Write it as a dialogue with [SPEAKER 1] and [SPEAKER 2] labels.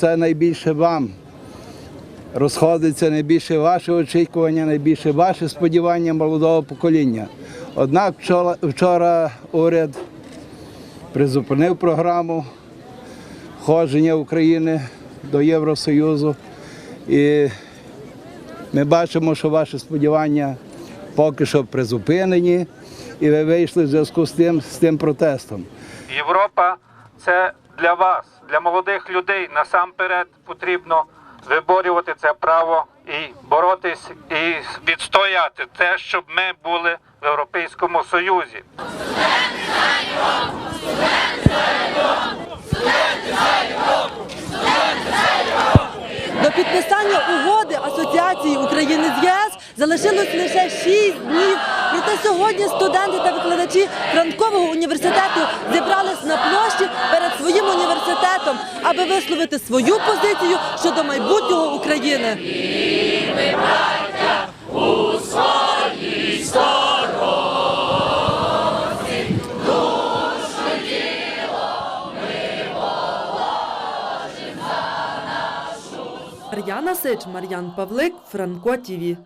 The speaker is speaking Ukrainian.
[SPEAKER 1] це найбільше вам. Розходиться найбільше ваше очікування, найбільше ваше сподівання молодого покоління. Однак вчора, уряд призупинив програму входження України до Євросоюзу. І ми бачимо, що ваші сподівання поки що призупинені, і ви вийшли в зв'язку з тим, з тим протестом.
[SPEAKER 2] Європа це для вас, для молодих людей. Насамперед потрібно виборювати це право і боротись, і відстояти те, щоб ми були в Європейському Союзі.
[SPEAKER 3] До підписання угоди асоціації України з ЄС залишилось лише 6 днів. Проте сьогодні студенти та викладачі Франкового університету університетом, аби висловити свою позицію щодо майбутнього України. Мар'яна Сич, Мар'ян Павлик, Франко ТІВІ.